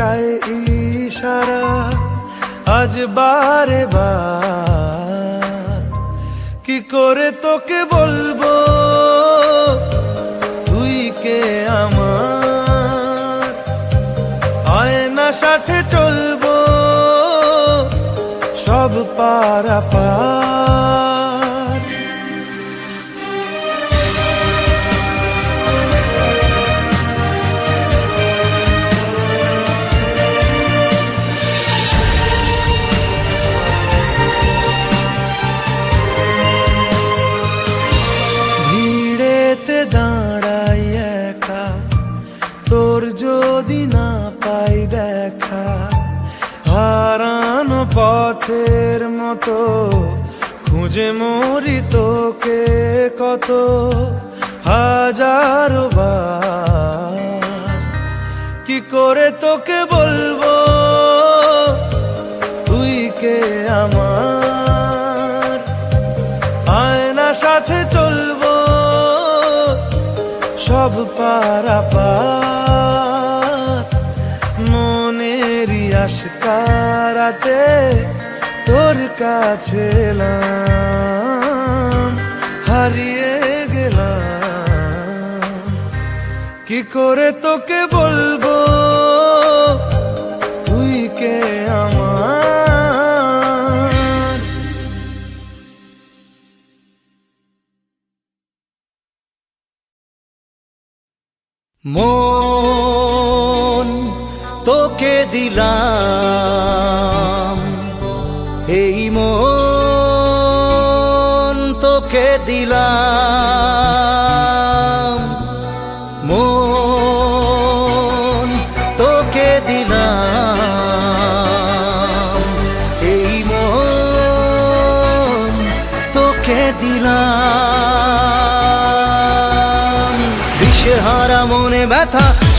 চাই ইশারা আজ বারে বার। কি করে তোকে বলব? তুই কে আমার? আয়না সাথে চলবো। সব পারা পার তোর যদি না পাই দেখা, হারানো পথের মতো, খুঁজে মরি তোকে কত, হাজার কি করে তোকে বলব? তুই কে আমার? আয়না সাথে চলবো, সব পারা পার আশকারাতে তোর কাছে হারিয়ে গেলাম। কি করে তোকে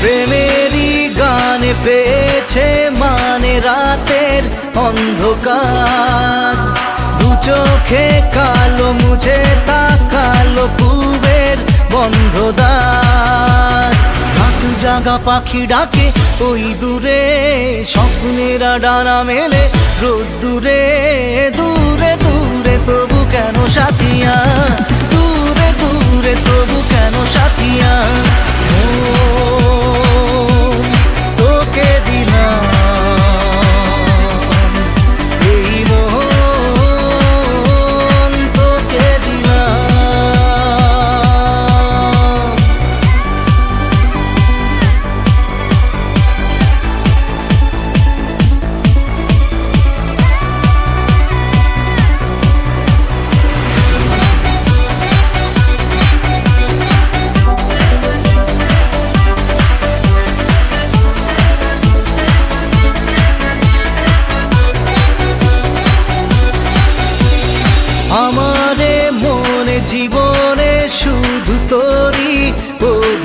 প্রেমেরই গানে পেয়েছে মানে রাতের অন্ধকার। দু চোখে কালো, মুছে তা কালো পূবের বন্ধদার। হাত জাগা পাখি ডাকে ওই দূরে, স্বপ্নেরা ডানা মেলে রোদ দূরে দূরে দূরে, তবু কেন সাথিয়া? দূরে দূরে, তবু কেন সাথিয়া? 哦。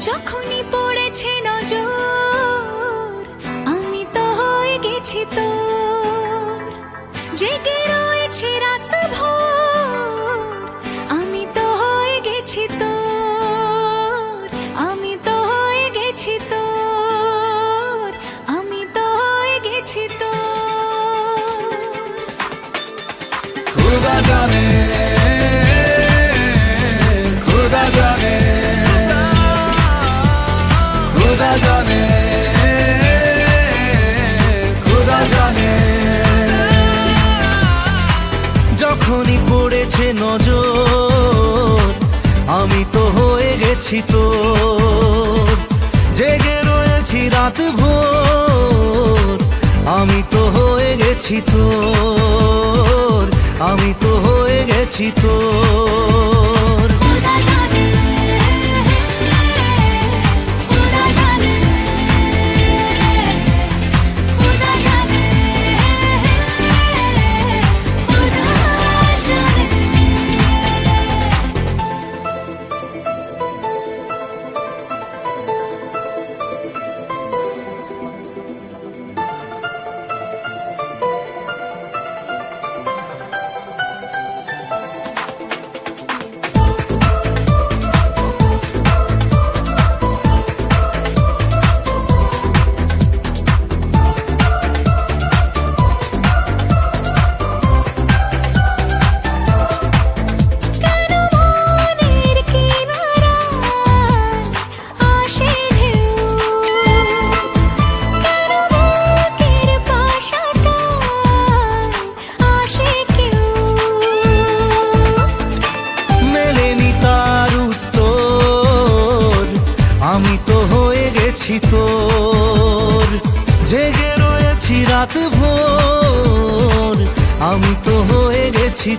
যখনই পড়েছে নজর আমি তো হয়ে গেছি তো জেগে রয়েছে রাত রয়েছি তো জেগে রয়েছি রাত ভোর। আমি তো হয়ে গেছি তো আমি তো হয়ে গেছি তো si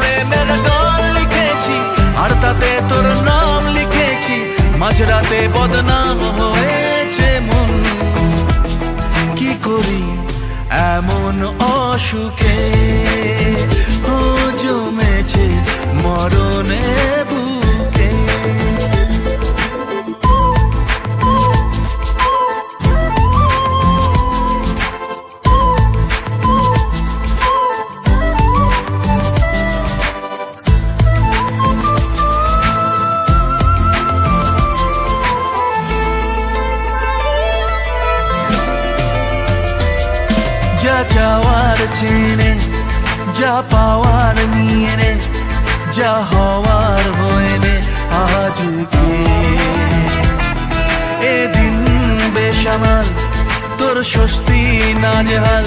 প্রেমের গান লিখেছি, আর তাতে তোর নাম লিখেছি। মাঝরাতে বদনাম হয়েছে মন। কি করি? এমন অসুখে ও জমেছে মরণে স্বস্তি নাজেহাল,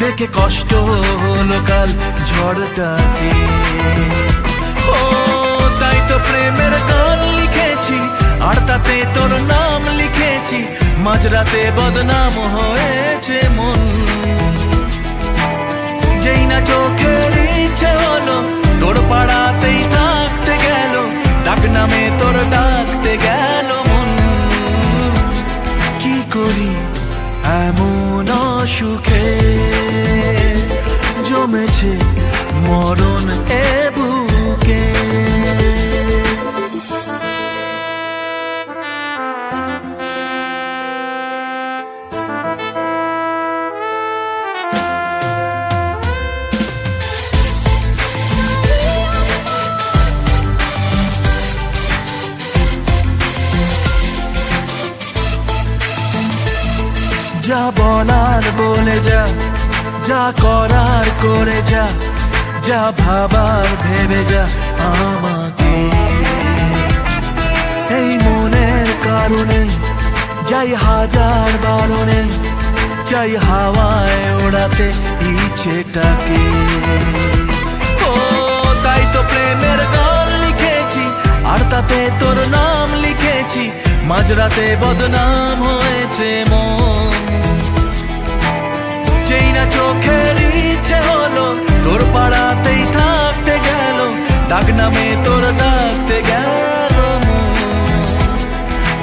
দেখে কষ্ট হলো কাল ঝড়টাকে। ও, তাই তো প্রেমের গান লিখেছি, আর তাতে তোর নাম লিখেছি, মাঝরাতে বদনাম হয়েছে মন। যেই না চোখের ইচ্ছে হলো, তোর পাড়াতেই থাকতে গেল, ডাক নামে তোর ডাকতে গেল মন। কি করি? এমন সুখে জমেছে মরণ এ বুকে। বলার বলে যা যা করার করে যা যা ভাবার ভেবে যা আমাকে। এই মনের কারণে যাই হাজার বারণে চাই হাওয়ায় ওড়াতে ইচ্ছেটাকে। ও, তাই তো প্রেমের গান লিখেছি, আর তাতে তোর নাম লিখেছি, মাঝরাতে বদনাম হয়েছে মন। না চোখের ইচ্ছে হলো, তোর পাড়াতেই থাকতে গেল, ডাক নামে তোর ডাকতে গেল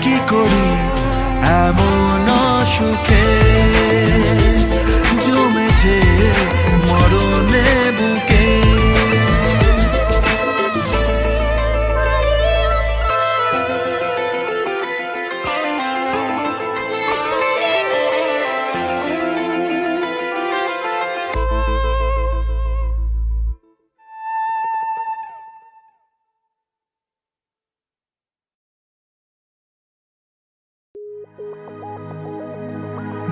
কি করি? এমন সুখে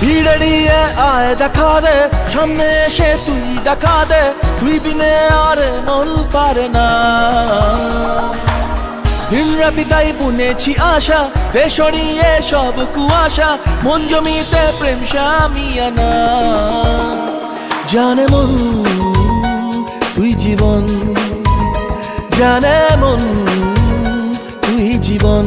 ভিড়ে নিয়ে আয় দেখা দে সামনে এসে তুই দেখা দে তুই বিনে আর মন পারে না দিন রাতি তাই বুনেছি আশা দে সরিয়ে সব কুয়াশা মন জমিতে প্রেম সামিয়ানা জানে মন তুই জীবন জানে মন তুই জীবন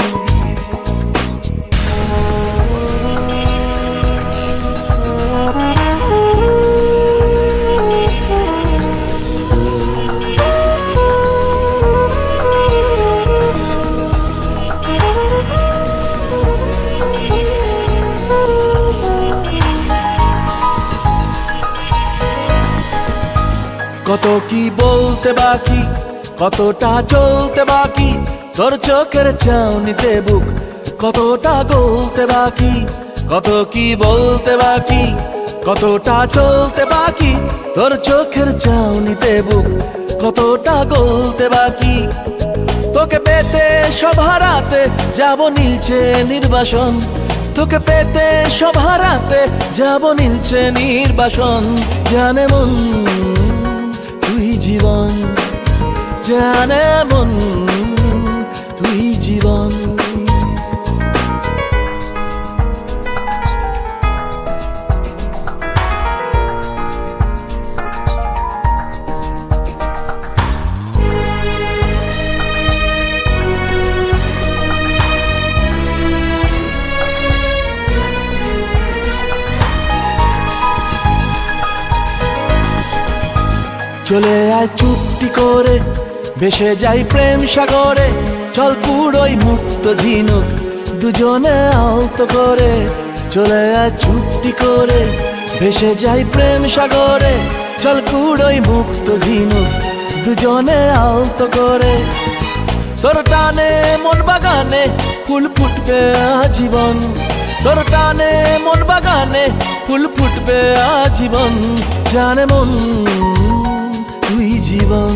কত কি বলতে বাকি? কতটা চলতে বাকি? তোর চোখের চাউনিতে বুক কতটা গলতে বাকি? কত কি বলতে বাকি? কতটা চলতে বাকি? তোর চোখের চাউনিতে বুক কতটা গলতে বাকি? তোকে পেতে সব হারাতে যাব নীলছে নির্বাসন। তোকে পেতে সব হারাতে যাব নীলছে নির্বাসন। জানে মন ভেসে যাই প্রেম সাগরে, চল পুরোই মুক্ত ঝিনুক দুজনে আলতো করে। চলে আয় চুপটি করে, ভেসে যাই প্রেম সাগরে, চল পুরোই মুক্ত ঝিনুক দুজনে আলতো করে। তোর টানে মন বাগানে ফুল ফুটবে আজীবন। তোর টানে মন বাগানে ফুল ফুটবে আজীবন। জানে মন, তুই জীবন।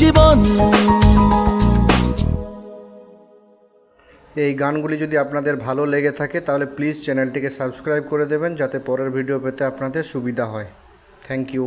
জীবন। এই গানগুলি যদি আপনাদের ভালো লেগে থাকে, তাহলে প্লিজ চ্যানেলটিকে সাবস্ক্রাইব করে দেবেন, যাতে পরের ভিডিও পেতে আপনাদের সুবিধা হয়। Thank you